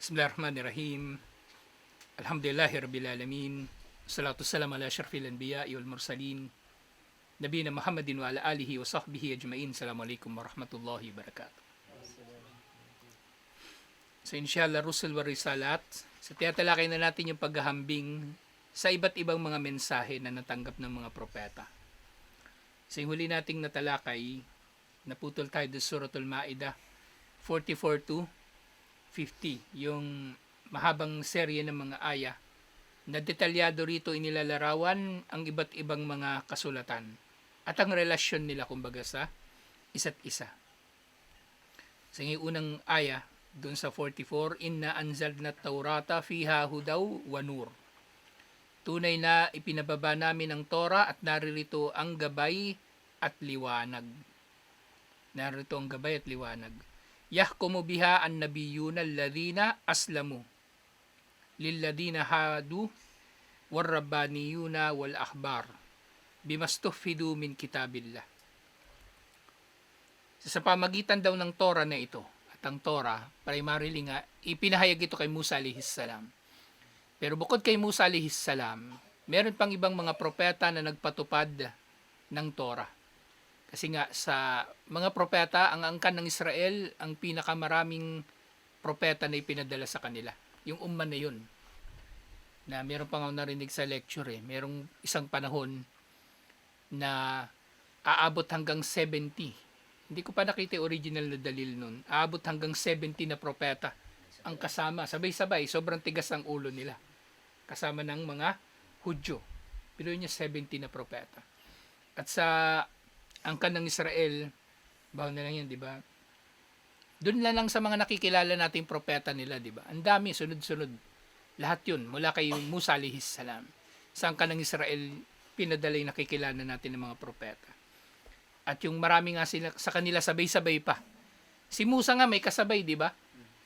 Bismillahirrahmanirrahim. Alhamdulillahi Rabbil Alamin. Salatu salam ala syarfil anbiya wal mursalin. Nabiyina Muhammadin wa ala alihi wa sahbihi ajmain. Assalamualaikum warahmatullahi wabarakatuh. So inshallah Rusul wa Risalat. So tiyatalakay na natin yung paghahambing sa iba't ibang mga mensahe na natanggap ng mga propeta. Sa huli nating natalakay, naputol tayo sa Suratul Ma'idah 44 to 50, yung mahabang serye ng mga aya na detalyado rito inilalarawan ang iba't ibang mga kasulatan at ang relasyon nila kumbaga sa isa't isa. Sa unang aya, doon sa 44, Inna anzalna taurata fiha hudaw wa nur. Tunay na ipinababa namin ang Torah at naririto ang gabay at liwanag. Narito ang gabay at liwanag. Yahkumu biha an nabiyuna alladhina aslamu lilladhina hadu warrabbaniyuna wal ahbar bimastuhfidu min kitabillah. Sa pamagitan daw ng Torah na ito, at ang Torah, primarily nga, ipinahayag ito kay Musa alihis salam. Pero bukod kay Musa alihis salam, meron pang ibang mga propeta na nagpatupad ng Torah. Kasi nga sa mga propeta, ang angkan ng Israel, ang pinakamaraming propeta na ipinadala sa kanila. Yung umman na yun. Na meron pang ako narinig sa lecture eh. Merong isang panahon na aabot hanggang 70. Hindi ko pa nakita yung original na dalil nun. Aabot hanggang 70 na propeta ang kasama. Sabay-sabay, sobrang tigas ang ulo nila. Kasama ng mga Hudyo. Pero niya 70 na propeta. At sa angkan ng Israel, bawal na lang yan, di ba? Doon na lang sa mga nakikilala nating propeta nila, di ba? Ang dami, sunod-sunod. Lahat yun, mula kay Musa alihis salam. Sa angkan ng Israel, pinadala yung nakikilala natin ng mga propeta. At yung marami nga sila, sa kanila sabay-sabay pa. Si Musa nga may kasabay, di ba?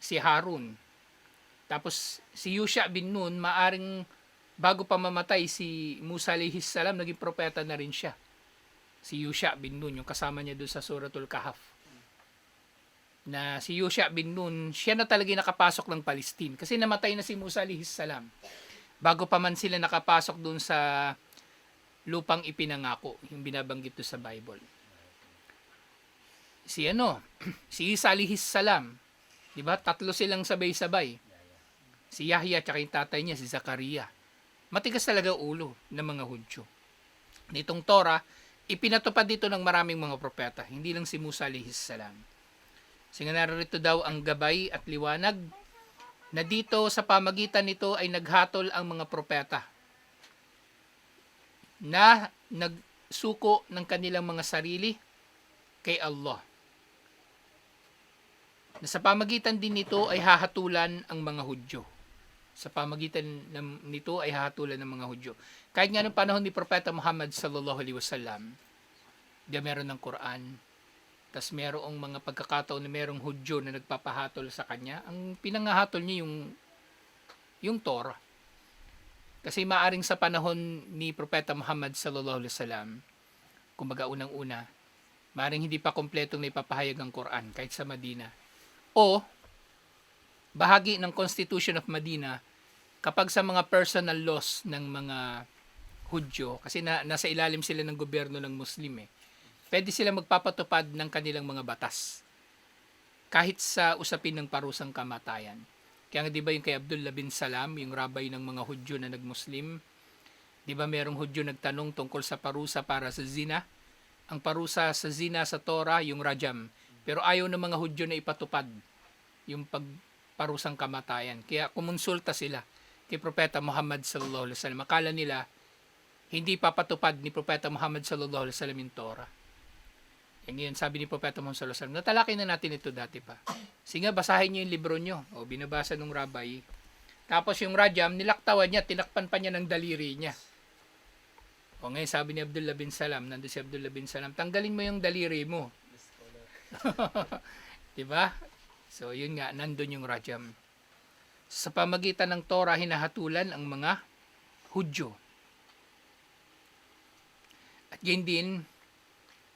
Si Harun. Tapos si Yusha bin Nun, maaring bago pa mamatay si Musa alihis salam, naging propeta na rin siya si Yusha bin Nun, yung kasama niya doon sa Suratul Kahf. Na si Yusha bin Nun, siya na talaga nakapasok ng Palestine. Kasi namatay na si Musa alihis salam. Bago pa man sila nakapasok doon sa lupang ipinangako, yung binabanggit doon sa Bible. Si ano, si Isa alihis salam. Di ba? Tatlo silang sabay-sabay. Si Yahya at yung tatay niya, si Zakaria. Matigas talaga ulo ng mga Hudyo. Nitong Torah, ipinatupad dito ng maraming mga propeta, hindi lang si Musa alihis salam. Singa narito daw ang gabay at liwanag na dito sa pamagitan nito ay naghatol ang mga propeta na nagsuko ng kanilang mga sarili kay Allah. Na sa pamagitan din nito ay hahatulan ang mga Hudyo. Sa pamagitan nito ay hahatulan ng mga Hudyo. Kahit nga noong panahon ni Propeta Muhammad sallallahu alaihi wasallam, di meron ng Quran, tas merong mga pagkakataon na merong Hudyo na nagpapahatol sa kanya, ang pinangahatol niya yung yung Torah. Kasi maaring sa panahon ni Propeta Muhammad sallallahu alaihi wasallam, kumbaga unang-una, maaring hindi pa kompletong naipapahayag ang Quran kahit sa Madina. O bahagi ng Constitution of Medina kapag sa mga personal laws ng mga Hudyo, kasi na, nasa ilalim sila ng gobyerno ng Muslim eh, pwede sila magpapatupad ng kanilang mga batas. Kahit sa usapin ng parusang kamatayan. Kaya nga di ba yung kay Abdullah bin Salam, yung rabay ng mga Hudyo na nagmuslim, di ba merong Hudyo nagtanong tungkol sa parusa para sa zina? Ang parusa sa zina sa Torah, yung rajam. Pero ayaw ng mga Hudyo na ipatupad yung pagparusang kamatayan. Kaya kumonsulta sila kay Propeta Muhammad sallallahu alaihi wasallam. Akala nila hindi papatupad ni Propeta Muhammad sallallahu alaihi wasallam yung Torah. Yan ngayon, sabi ni Propeta Muhammad sallallahu alaihi wasallam, natalakay na natin ito dati pa. Sige, basahin niyo yung libro niyo. O, binabasa ng rabay. Tapos yung rajam, nilaktawan niya, tinakpan pa niya ng daliri niya. O ngayon, sabi ni Abdullah bin Salam, nandun si Abdullah bin Salam, tanggalin mo yung daliri mo. diba? So, yun nga, nandun yung rajam. Sa pamagitan ng Torah, hinahatulan ang mga Hudyo. Yun din,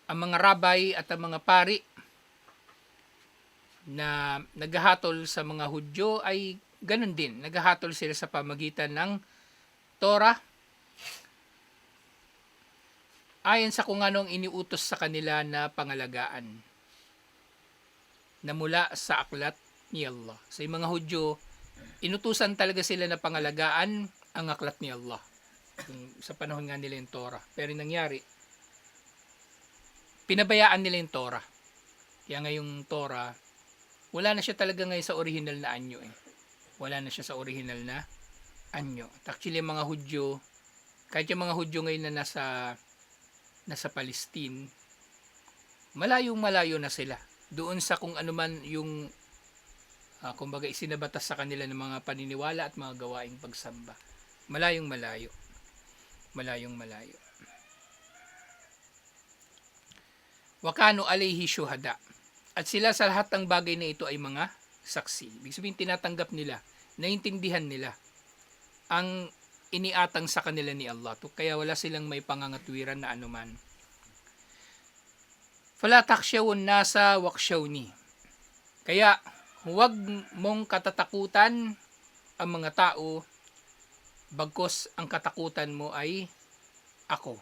ang mga rabay at ang mga pari na naghahatol sa mga Hudyo ay ganun din, naghahatol sila sa pamagitan ng Torah ayon sa kung anong iniutos sa kanila na pangalagaan na mula sa aklat ni Allah. Sa mga Hudyo, inutusan talaga sila na pangalagaan ang aklat ni Allah. Sa panahon nga nila yung Torah. Pero yung nangyari, pinabayaan nila yung Torah. Kaya ngayong Torah, wala na siya talaga ngayon sa original na anyo eh. Wala na siya sa original na anyo. At actually, mga Hudyo, kahit yung mga Hudyo ngayon na nasa nasa Palestine, malayong malayo na sila. Doon sa kung ano man yung uh, kumbaga isinabatas sa kanila ng mga paniniwala at mga gawaing pagsamba. Malayong malayo. Malayong malayo. Wakano alayhi syuhada. At sila sa lahat ng bagay na ito ay mga saksi. Ibig sabihin tinatanggap nila, naintindihan nila ang iniatang sa kanila ni Allah. Kaya wala silang may pangangatwiran na anuman. Fala takshawun nasa wakshawni. Kaya huwag mong katatakutan ang mga tao bagkos ang katakutan mo ay ako.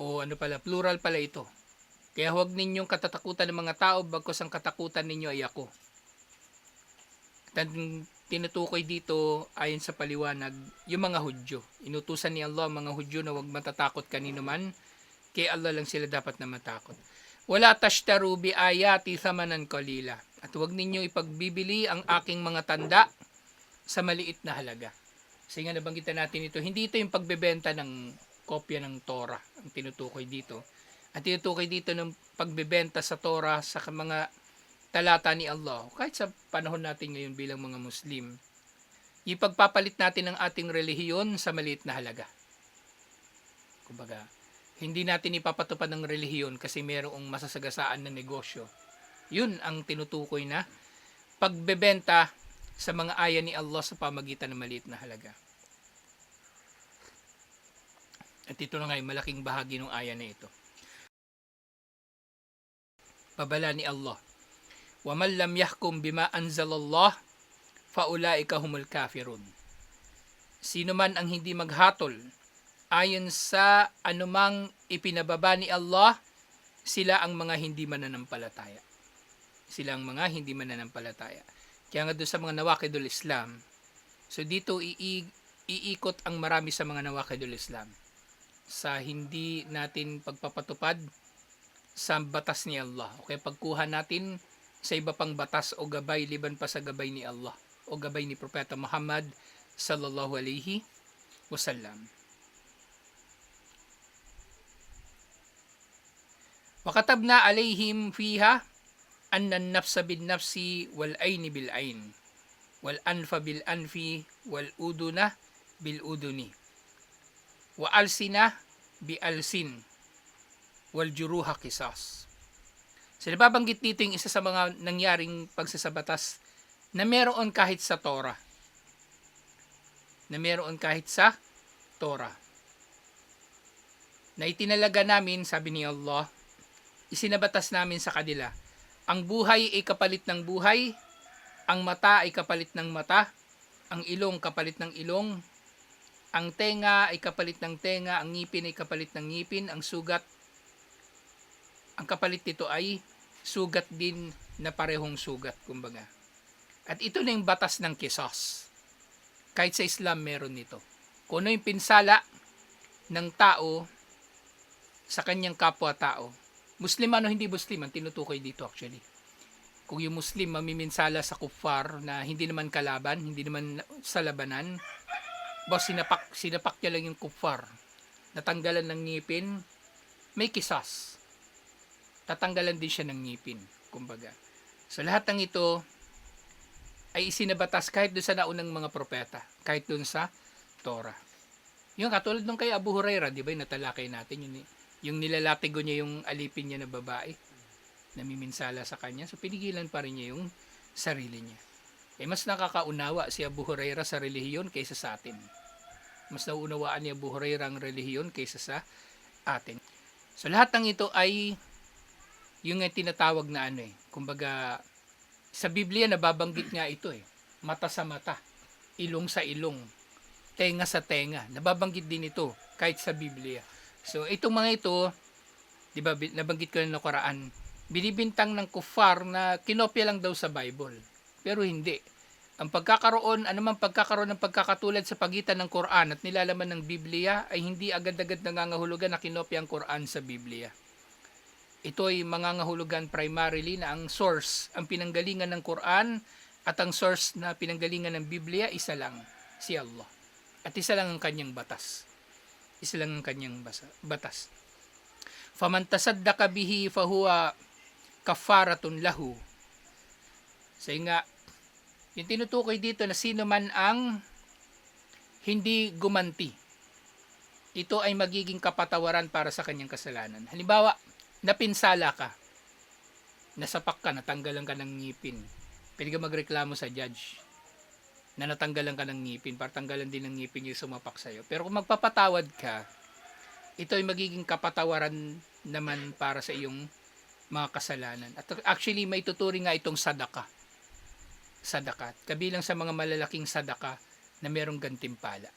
O ano pala, plural pala ito. Kaya huwag ninyong katatakutan ng mga tao bagkos ang katakutan ninyo ay ako. At ang tinutukoy dito ayon sa paliwanag yung mga Hudyo. Inutusan ni Allah ang mga Hudyo na huwag matatakot kanino man. Kay Allah lang sila dapat na matakot. Wala tashtaru bi ayati thamanan qalila. At huwag ninyo ipagbibili ang aking mga tanda sa maliit na halaga. Kasi nga nabanggitan natin ito, hindi ito yung pagbebenta ng kopya ng Torah ang tinutukoy dito. At tinutukoy dito ng pagbebenta sa Torah sa mga talata ni Allah. Kahit sa panahon natin ngayon bilang mga Muslim, ipagpapalit natin ang ating relihiyon sa maliit na halaga. Kumbaga, hindi natin ipapatupad ng relihiyon kasi mayroong masasagasaan na negosyo. Yun ang tinutukoy na pagbebenta sa mga aya ni Allah sa pamagitan ng maliit na halaga. At ito na nga yung malaking bahagi ng aya na ito. Pabala ni Allah. وَمَنْ لَمْ يَحْكُمْ بِمَا أَنزَلَ اللَّهِ فَأُولَٰئِكَ هُمُ الْكَافِرُونَ Sino man ang hindi maghatol ayon sa anumang ipinababa ni Allah, sila ang mga hindi mananampalataya. Sila ang mga hindi mananampalataya. Kaya nga doon sa mga nawakidul Islam, so dito ii, iikot ang marami sa mga nawakidul Islam sa hindi natin pagpapatupad sa batas ni Allah. Okay, pagkuha natin sa iba pang batas o gabay liban pa sa gabay ni Allah o gabay ni Propeta Muhammad sallallahu alaihi wasallam. Wakatabna alayhim fiha anna an-nafsa bin nafsi wal ayni bil ayn wal wa alsina bi alsin wal juruha qisas So, nababanggit dito yung isa sa mga nangyaring pagsasabatas na meron kahit sa Torah. Na meron kahit sa Torah. Na itinalaga namin, sabi ni Allah, isinabatas namin sa kanila, ang buhay ay kapalit ng buhay, ang mata ay kapalit ng mata, ang ilong kapalit ng ilong, ang tenga ay kapalit ng tenga, ang ngipin ay kapalit ng ngipin, ang sugat ang kapalit nito ay sugat din na parehong sugat, kumbaga. At ito na yung batas ng kisos. Kahit sa Islam meron nito. Kung ano yung pinsala ng tao sa kanyang kapwa-tao. Muslim ano hindi Muslim, ang tinutukoy dito actually. Kung yung Muslim mamiminsala sa kuffar na hindi naman kalaban, hindi naman sa labanan, boss sinapak, sinapak niya lang yung kuffar. Natanggalan ng ngipin, may kisas tatanggalan din siya ng ngipin, kumbaga. So lahat ng ito ay isinabatas kahit doon sa naunang mga propeta, kahit doon sa Torah. Yung katulad nung kay Abu Huraira, di ba, yung natalakay natin, yung, yung nilalatigo niya yung alipin niya na babae, namiminsala sa kanya, so pinigilan pa rin niya yung sarili niya. Eh, mas nakakaunawa si Abu Huraira sa relihiyon kaysa sa atin. Mas nauunawaan ni Abu Huraira ang relihiyon kaysa sa atin. So lahat ng ito ay yung tinatawag na ano eh, kumbaga Sa Biblia, nababanggit nga ito eh. Mata sa mata, ilong sa ilong, tenga sa tenga. Nababanggit din ito kahit sa Biblia. So, itong mga ito, di ba, nabanggit ko na ng Quran, binibintang ng kufar na kinopya lang daw sa Bible. Pero hindi. Ang pagkakaroon, anumang pagkakaroon ng pagkakatulad sa pagitan ng Quran at nilalaman ng Biblia ay hindi agad-agad nangangahulugan na kinopya ang Quran sa Biblia. Ito ay mangangahulugan primarily na ang source, ang pinanggalingan ng Quran at ang source na pinanggalingan ng Biblia, isa lang, si Allah. At isa lang ang kanyang batas. Isa lang ang kanyang basa, batas. Faman tasaddaqa bihi fahuwa kafaratun lahu. Sa nga, yung tinutukoy dito na sino man ang hindi gumanti. Ito ay magiging kapatawaran para sa kanyang kasalanan. Halimbawa, napinsala ka, nasapak ka, natanggalan ka ng ngipin. Pwede ka magreklamo sa judge na natanggalan ka ng ngipin para tanggalan din ng ngipin yung sumapak sa'yo. Pero kung magpapatawad ka, ito ay magiging kapatawaran naman para sa iyong mga kasalanan. At actually, may tuturing nga itong sadaka. Sadakat. Kabilang sa mga malalaking sadaka na merong gantimpala.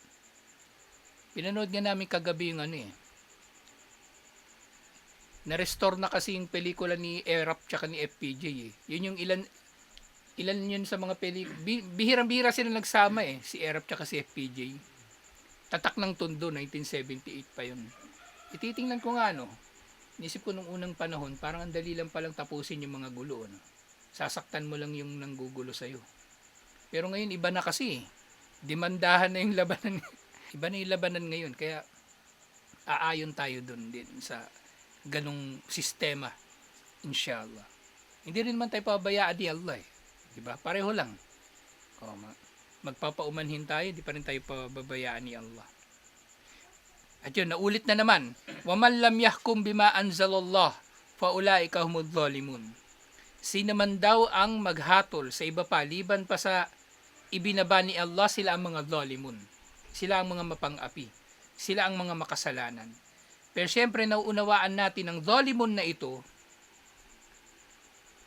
Pinanood nga namin kagabi yung ano eh. Na-restore na kasi yung pelikula ni Erap tsaka ni FPJ eh. Yun yung ilan ilan yun sa mga peli bi- bihirang-bihira sila nagsama eh si Erap tsaka si FPJ tatak ng tundo 1978 pa yun ititingnan ko nga ano nisip ko nung unang panahon parang ang dali lang palang tapusin yung mga gulo ano? sasaktan mo lang yung nanggugulo sa'yo pero ngayon iba na kasi eh. demandahan na yung labanan iba na yung labanan ngayon kaya aayon tayo dun din sa ganong sistema inshallah hindi rin man tayo pabayaan ni Allah eh. Di ba? Pareho lang. O, ma- magpapaumanhin tayo, di pa rin tayo pababayaan ni Allah. At yun, naulit na naman. وَمَنْ لَمْ يَحْكُمْ بِمَا أَنزَلَ اللَّهِ فَأُولَٰئِكَ هُمُ الظَّالِمُونَ Sino man daw ang maghatol sa iba pa, liban pa sa ibinaba ni Allah, sila ang mga zalimun. Sila ang mga mapang-api. Sila ang mga makasalanan. Pero syempre, nauunawaan natin ang zalimun na ito,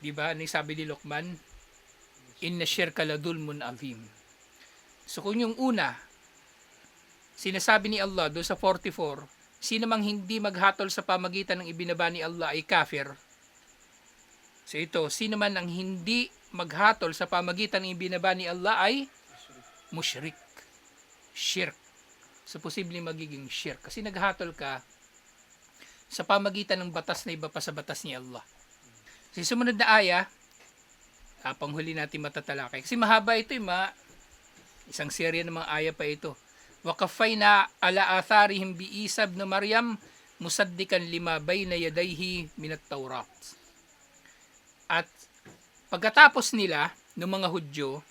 di ba, ni sabi ni Luqman, inna shirka ladulmun azim. So kung yung una, sinasabi ni Allah doon sa 44, sino mang hindi maghatol sa pamagitan ng ibinaba ni Allah ay kafir. So ito, sino man ang hindi maghatol sa pamagitan ng ibinaba ni Allah ay mushrik. Shirk. So posibleng magiging shirk. Kasi naghatol ka sa pamagitan ng batas na iba pa sa batas ni Allah. Sa sumunod na aya, ah, panghuli natin matatalakay. Kasi mahaba ito, eh, ma isang serya ng mga aya pa ito. Wakafayna ala atharihim bi Isa ibn Maryam musaddikan lima bayna yadayhi minat Taurat. At pagkatapos nila ng mga Hudyo,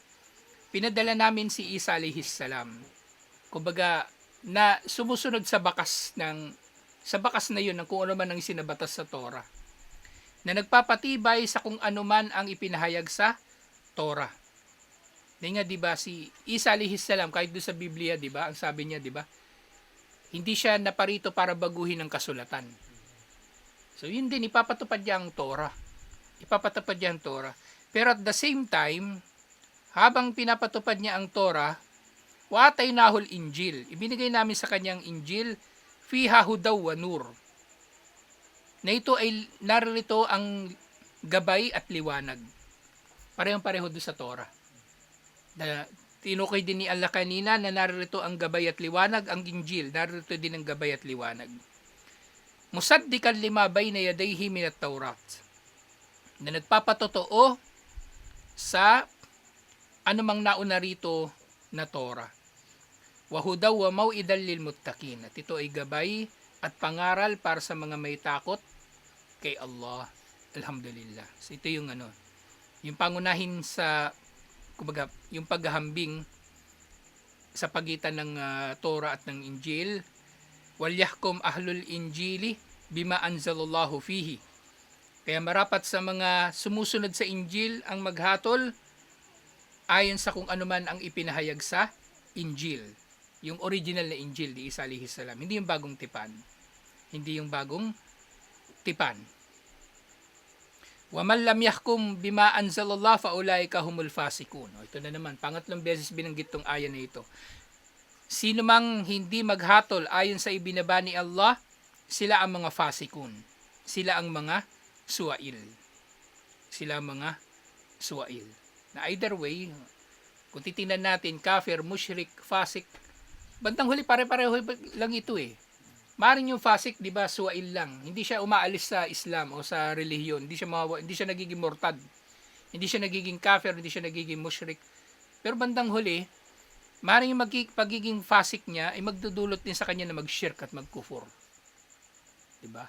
pinadala namin si Isa alayhis salam. Kumbaga, na sumusunod sa bakas ng sa bakas na yun ng kung ano man ang sinabatas sa Torah na nagpapatibay sa kung ano man ang ipinahayag sa Torah. Di nga 'di ba si Isa alayhis salam kahit doon sa Biblia 'di ba, ang sabi niya 'di ba? Hindi siya naparito para baguhin ang kasulatan. So yun din ipapatupad niya ang Torah. Ipapatupad niya ang Torah. Pero at the same time, habang pinapatupad niya ang Torah, watay nahul Injil. Ibinigay namin sa kanyang Injil, fiha hudaw wa nur na ito ay naririto ang gabay at liwanag. Parehong pareho doon sa Torah. Na, tinukoy din ni Allah kanina na naririto ang gabay at liwanag, ang Injil, naririto din ang gabay at liwanag. Musaddikan lima bay na yadayhi minat Taurat. Na nagpapatotoo sa anumang nauna rito na Torah. Wahudaw wa mauidal lil muttaqin. At ito ay gabay at pangaral para sa mga may takot kay Allah. Alhamdulillah. So ito yung ano, yung pangunahin sa kumbaga, yung paghahambing sa pagitan ng ah, Torah at ng Injil. Walyahkum ahlul Injili bima anzalallahu fihi. Kaya marapat sa mga sumusunod sa Injil ang maghatol ayon sa kung ano man ang ipinahayag sa Injil. Yung original na Injil ni Isa alayhi salam. Hindi yung bagong tipan. Hindi yung bagong tipan. Lam yahkum bima anzalallah fa ulaika humul fasikun. O, ito na naman, pangatlong beses binanggit tong aya na ito. Sino mang hindi maghatol ayon sa ibinaba ni Allah, sila ang mga fasikun. Sila ang mga suwail. Sila mga suwail. Na either way, kung titingnan natin, kafir, mushrik, fasik, bandang huli pare-pareho lang ito eh. Maring yung fasik, di ba, suwail lang. Hindi siya umaalis sa Islam o sa relihiyon. Hindi siya, mawawa, hindi siya nagiging mortad. Hindi siya nagiging kafir, hindi siya nagiging mushrik. Pero bandang huli, maring yung magi- pagiging fasik niya ay magdudulot din sa kanya na mag-shirk at mag-kufur. Di ba?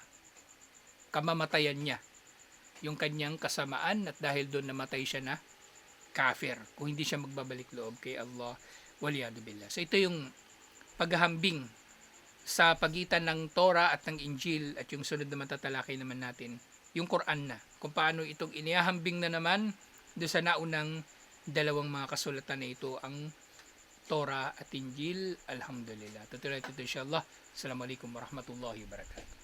Kamamatayan niya yung kanyang kasamaan at dahil doon namatay siya na kafir kung hindi siya magbabalik loob kay Allah waliyadu billah. So ito yung paghahambing sa pagitan ng Torah at ng Injil at yung sunod na matatalakay naman natin, yung Quran na. Kung paano itong inihahambing na naman doon sa naunang dalawang mga kasulatan na ito, ang Torah at Injil. Alhamdulillah. Tutuloy ito insyaAllah. Assalamualaikum warahmatullahi wabarakatuh.